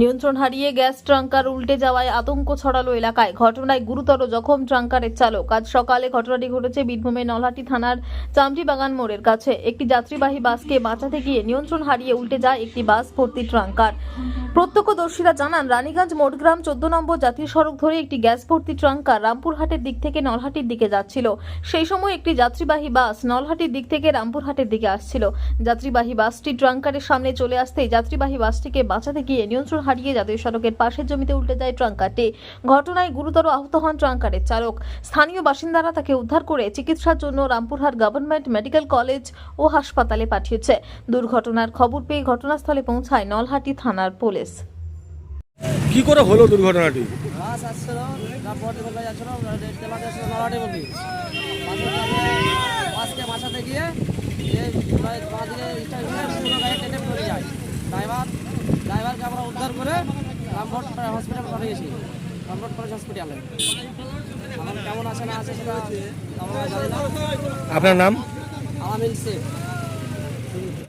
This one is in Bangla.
নিয়ন্ত্রণ হারিয়ে গ্যাস ট্রাঙ্কার উল্টে যাওয়ায় আতঙ্ক ছড়ালো এলাকায়। ঘটনায় গুরুতর জখম ট্রাঙ্কারের চালক। আজ সকালে ঘটনাটি ঘটেছে বীরভূমের নলহাটি থানার চামটি বাগান মোড়ের কাছে। একটি যাত্রীবাহী বাসকে বাঁচাতে গিয়ে নিয়ন্ত্রণ হারিয়ে উল্টে যায় একটি বাস ভর্তি ট্রাঙ্কার। প্রত্যক্ষদর্শীরা জানান, রানীগঞ্জ মোটগ্রাম চোদ্দ নম্বর জাতীয় সড়ক ধরে একটি গ্যাস ভর্তি ট্রাঙ্কার রামপুরহাটের দিক থেকে নলহাটির দিকে যাচ্ছিল। সেই সময় একটি যাত্রীবাহী বাস নলহাটির দিক থেকে রামপুরহাটের দিকে আসছিল। যাত্রীবাহী বাসটি ট্রাঙ্কারের সামনে চলে আসতেই যাত্রীবাহী বাসটিকে বাঁচাতে গিয়ে নিয়ন্ত্রণ হারিয়ে জাতীয় সড়কের পাশের জমিতে উল্টে যায় ট্রাঙ্কারটি ঘটনায় গুরুতর আহত হন ট্রাঙ্কারের চালক। স্থানীয় বাসিন্দারা তাকে উদ্ধার করে চিকিৎসার জন্য রামপুরহাট গভর্নমেন্ট মেডিকেল কলেজ ও হাসপাতালে পাঠিয়েছে। দুর্ঘটনার খবর পেয়ে ঘটনাস্থলে পৌঁছায় নলহাটি থানার পুলিশ। কি করে হলো দুর্ঘটনাটি? বাসকে বাঁচাতে গিয়ে টেনে পড়ে যায় ড্রাইভার ড্রাইভারকে আমরা উদ্ধার করে হসপিটাল পাঠিয়েছি কলেজ হসপিটালে কেমন আছে না আছে সেটা আমরা জানি না আপনার নাম আলামিন শেখ